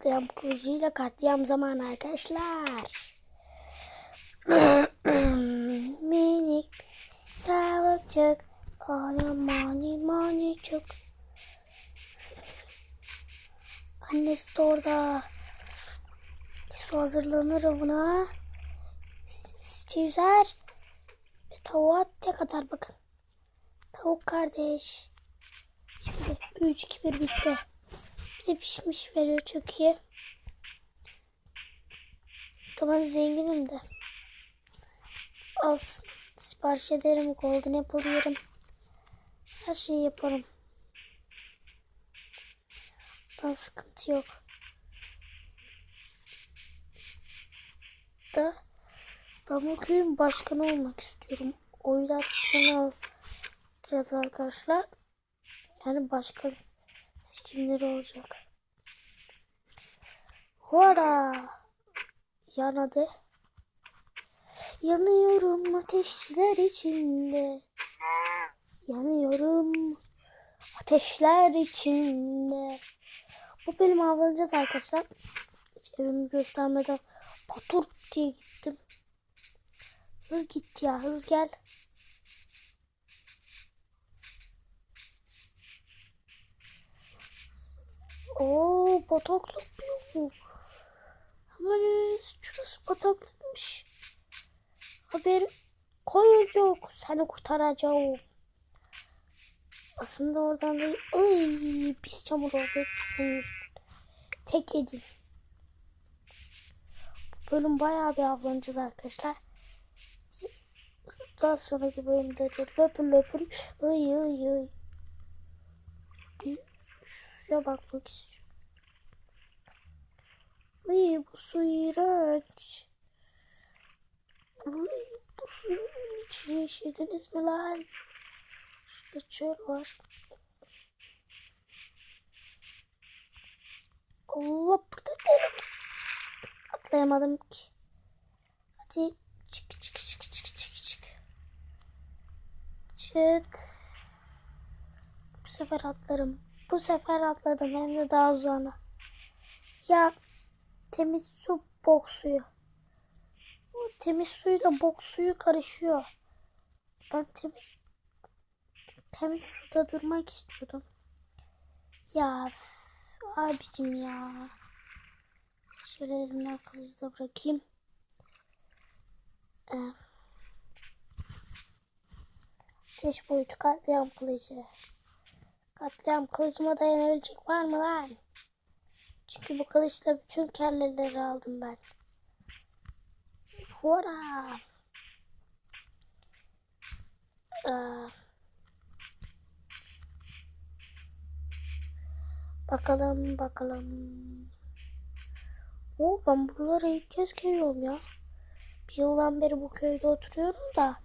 Katliam kılıcıyla katliam zamanı arkadaşlar. Minik tavukçuk. Ana mani mani çok. Annesi de orada. Su hazırlanır avına. Yüzer. Ve tavuğa tek kadar bakın. Tavuk kardeş. Şimdi 3 2 1 bitti. Bir de pişmiş veriyor çok iyi. Tamam zenginim de. Alsın. Sipariş ederim. Golden Apple yerim. Her şeyi yaparım. Daha sıkıntı yok. Da ben bu köyün başkanı olmak istiyorum. Oylar falan alacağız arkadaşlar. Yani başka seçimleri olacak. Hora! Yanadı. Yanıyorum ateşler içinde. Yanıyorum ateşler içinde. Bu benim avlanacağız arkadaşlar. Hiç evimi göstermeden patur diye gittim. Hız git ya hız gel. Oo bataklık bu. Hemen şurası bataklıkmış. Haber koyacak. Seni kurtaracağım. Aslında oradan da ay pis çamur oldu senin yüzünden. Tek edin. Bu bölüm bayağı bir avlanacağız arkadaşlar. Daha sonraki bölümde de löpür löpür ay ay ay. Suya bakmak istiyorum. Ay bu su iğrenç. Ay bu suyun içine işediniz mi lan? Şurada çöl var. Allah burada derim. Atlayamadım ki. Hadi çık çık çık çık çık çık. Çık. Bu sefer atlarım. Bu sefer atladım hem de daha uzağına. Ya temiz su bok suyu. O temiz suyu da bok suyu karışıyor. Ben temiz temiz suda durmak istiyordum. Ya abicim ya. Şöyle elimden kılıcı da bırakayım. Ee, ateş boyutu katliam kılıcı. Katliam kılıcıma dayanabilecek var mı lan? Çünkü bu kılıçla bütün kelleleri aldım ben. Hora. Ee, bakalım bakalım. Oo, ben buralara ilk kez geliyorum ya. Bir yıldan beri bu köyde oturuyorum da.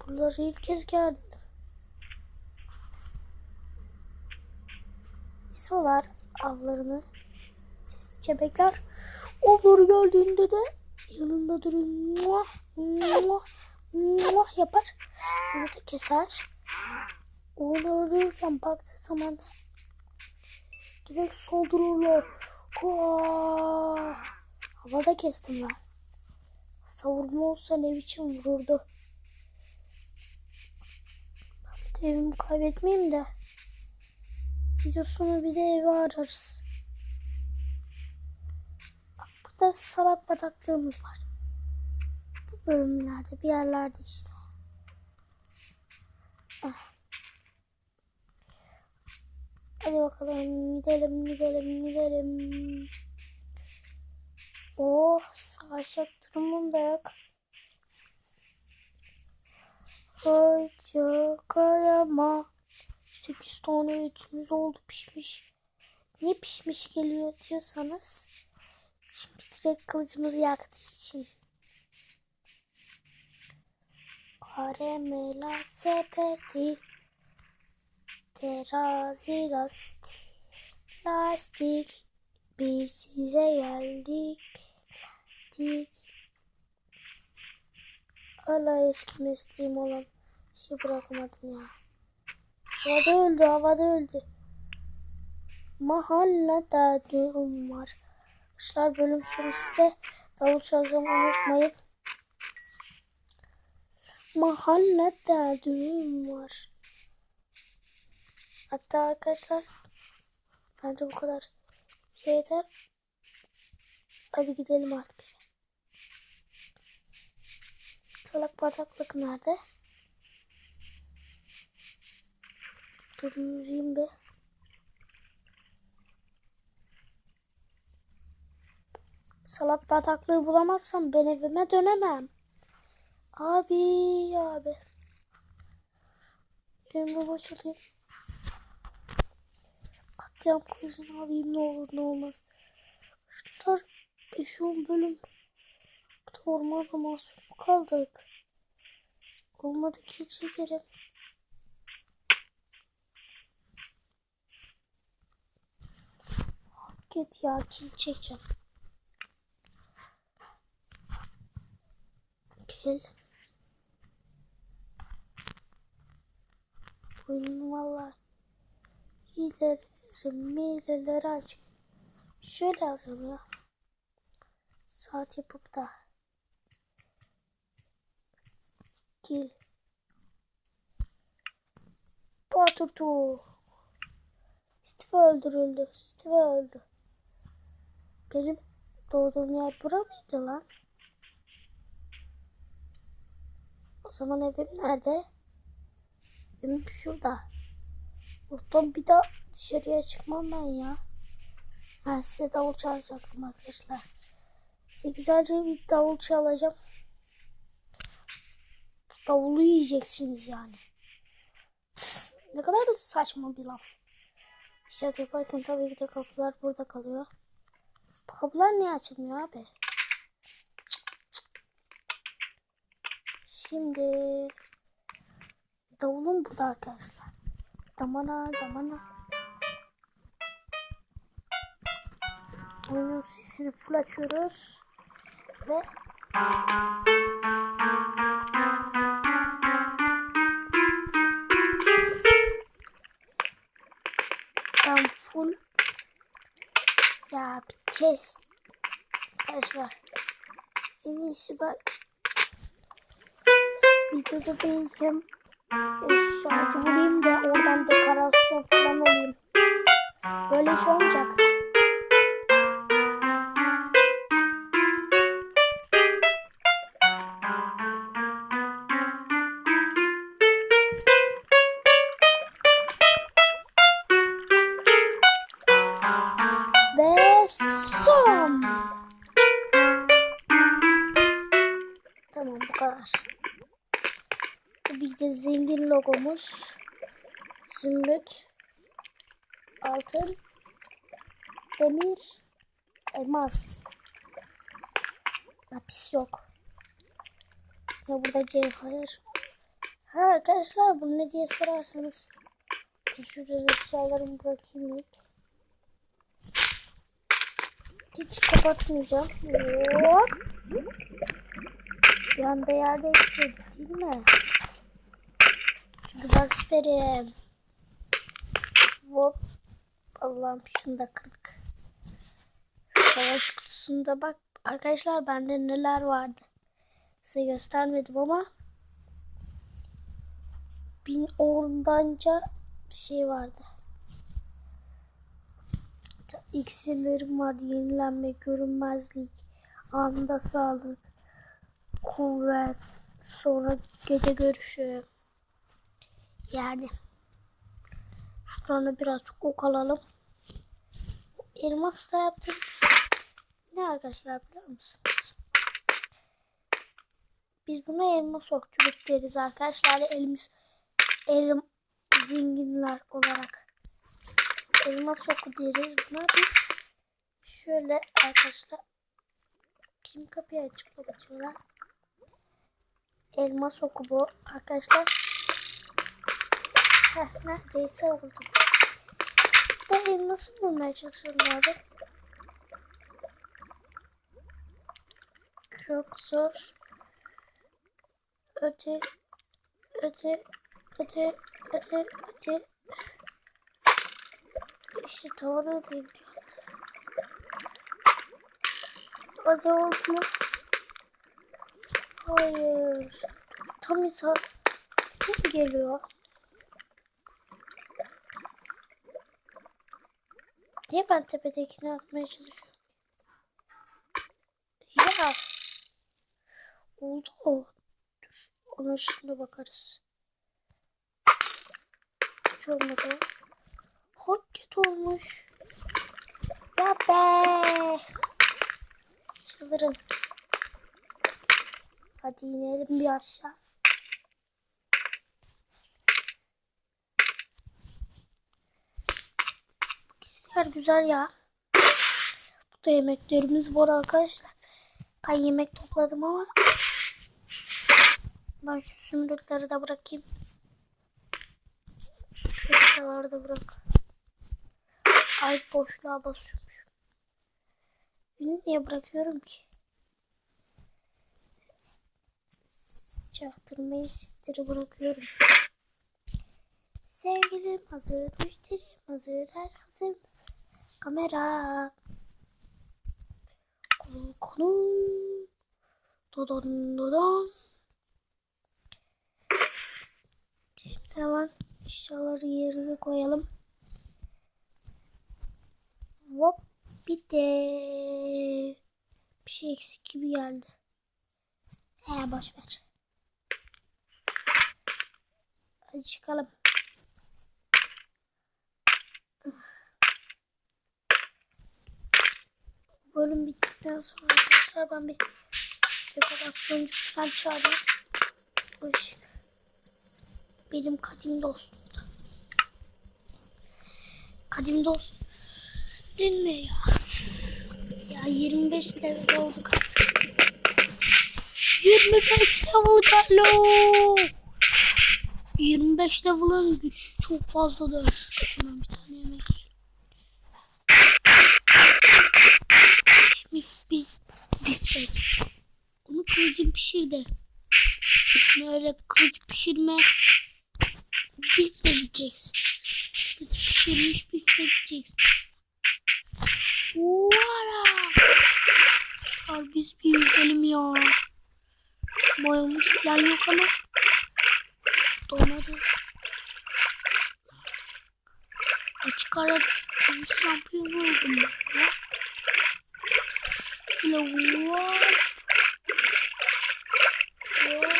Buralara ilk kez geldim. İsolar avlarını sessizce bekler. Avları geldiğinde de yanında durun. Muah, muah, muah yapar. Sonra da keser. Onu öldürürken baktığı zaman da direkt saldırırlar. Hua! Havada kestim ben. Savurma olsa ne biçim vururdu. Ben de evimi kaybetmeyeyim de. Videosunu bir de evi ararız. Bak burada salak bataklığımız var. Bu bölümlerde bir yerlerde işte. Ah. Hadi bakalım gidelim gidelim gidelim. Oh savaşacak durumum da yok. Hoca karama. 8 tane etimiz oldu pişmiş. Niye pişmiş geliyor diyorsanız. Şimdi direkt kılıcımızı yaktığı için. Karamela sepeti. Terazi lastik. Lastik. Biz size geldik. Lastik. Hala eski mesleğim olan şey bırakamadım ya. Havada öldü, havada öldü. Mahallede düğün var. Arkadaşlar bölüm sonu size davul çalacağımı unutmayın. Mahallede düğün var. Hatta arkadaşlar bence bu kadar bize yeter. Hadi gidelim artık. Salak bataklık nerede? Dur yüzeyim bir. Salak bataklığı bulamazsam ben evime dönemem. Abi abi. Evime boşalayım. Katliam kılıcını alayım ne olur ne olmaz. Arkadaşlar 5-10 bölüm ormanda mahsur kaldık? Olmadı ki çekerim. Git ya kil çekeceğim. Kil. Oyunun valla hileleri, mileleri aç. Şöyle yazayım ya. Saat yapıp da. Kil. Paturtu. Steve öldürüldü. Steve öldü. Benim doğduğum yer bura mıydı lan? O zaman evim nerede? Evim şurada. Buradan bir daha dışarıya çıkmam ben ya. Ben size davul çalacaktım arkadaşlar. Size güzelce bir davul çalacağım. Davulu yiyeceksiniz yani. Tıs, ne kadar da saçma bir laf. İşaret yaparken tabii ki de kapılar burada kalıyor. Kapılar niye açılmıyor abi? Şimdi davulun burada arkadaşlar. Damana damana. Oyunun sesini full açıyoruz. Ve ben full ya bir kes. Arkadaşlar. En iyisi ben videoda değilken şarjı bulayım da oradan dekorasyon falan olayım. Böyle hiç olmayacak De zengin logomuz. Zümrüt. Altın. Demir. Elmas. Lapis yok. Ya burada cevher. Ha arkadaşlar bu ne diye sorarsanız. Şurada eşyalarımı bırakayım ilk. Hiç kapatmayacağım. Hop. Bir anda yerde değil mi? Ben süperim. Hop. Allah'ım şunu da kırdık. Savaş kutusunda bak arkadaşlar bende neler vardı. Size göstermedim ama bin ondanca bir şey vardı. İksirlerim vardı. Yenilenme, görünmezlik, anında sağlık, kuvvet, sonra gece görüşü. Yani şurana biraz ok alalım. Elmas da yaptım. Ne arkadaşlar biliyor musunuz? Biz buna elmas okçuluk deriz arkadaşlar. Elimiz elim zenginler olarak elmas oku deriz buna biz. Şöyle arkadaşlar. Kim kapıyı açıp kapatıyorlar? Elmas oku bu arkadaşlar. Heh, neredeyse oldu. Da elması bulmaya çalışıyorum abi. Çok zor. Öte, öte, öte, öte, öte. İşte doğru değil. Hadi oldu mu? Hayır. Tam isa kim geliyor? Niye ben tepedekini atmaya çalışıyorum? Ya. Oldu o. Dur. Ona şimdi bakarız. Hiç olmadı. Hakikaten olmuş. Ya be. Çıldırın. Hadi inelim bir aşağı. Güzel güzel ya. Burada yemeklerimiz var arkadaşlar. Ben yemek topladım ama ben şu zümrütleri de bırakayım. Şu eşyaları da bırak. Ay boşluğa basıyormuş. Bunu niye bırakıyorum ki? Çaktırmayı siktiri bırakıyorum. Sevgilim hazır, müşterim hazır, her hazır. Kamera. Konum konum. Dodon dodon. Şimdi hemen eşyaları yerine koyalım. Hop bir de bir şey eksik gibi geldi. He boş ver. Hadi çıkalım. Bölüm bittikten sonra arkadaşlar ben bir dekorasyoncu falan çağırayım. Bu ışık. Benim kadim dostumdu. Kadim dost. Dinle ya. Ya 25 level olduk. 25 level galo. 25 level'ın güç çok fazladır. Hemen bir tane yemek. Bif, bif, biftek. Onu kılıcın pişir de. Üstüne öyle kılıç pişirme. Bifle gideceksin. Kılıç pişirmiş bifle gideceksin. Vara. Biz bir yüzelim ya. Boyamış falan yok ama. Donadı. Açık ara şampiyon oldum ben ya. Böyle hop. Hop.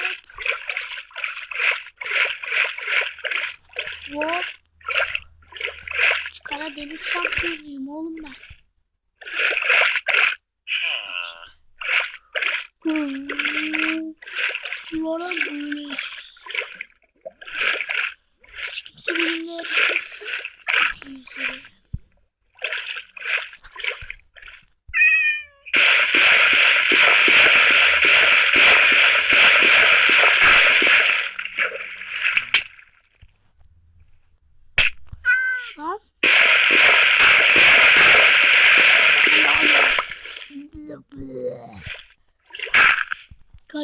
Hop. Açık ara deniz şampiyonuyum oğlum ben. Bunlara böyle işte. Hiç kimse benimle yarışmasın. Yüzleri. Lan.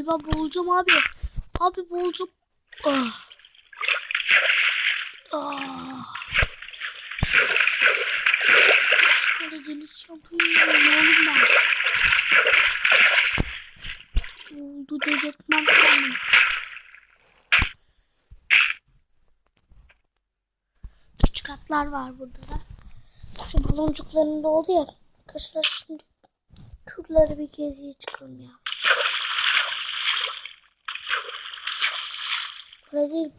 Galiba boğulacağım abi. Abi boğulacağım. Ah. Ah. Karadeniz şampiyonu oğlum ben. Oldu dedirtmem kendim. Küçük atlar var burada da. Şu baloncuklarında oldu ya. Arkadaşlar şimdi turları bir geziye çıkalım ya. Bu.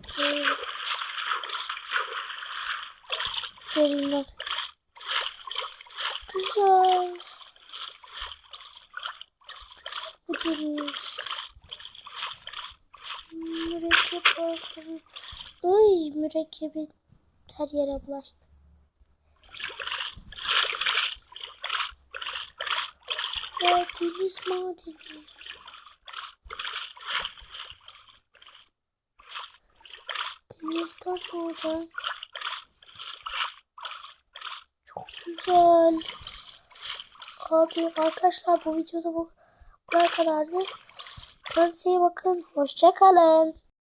Derinler. Güzel. Bu deniz. Mürekkep arkadaşı. Ay mürekkebi her yere bulaştı. Ya deniz maden. Çok güzel. Abi arkadaşlar bu videoda bu buraya kadardı. Kendinize iyi bakın. Hoşçakalın.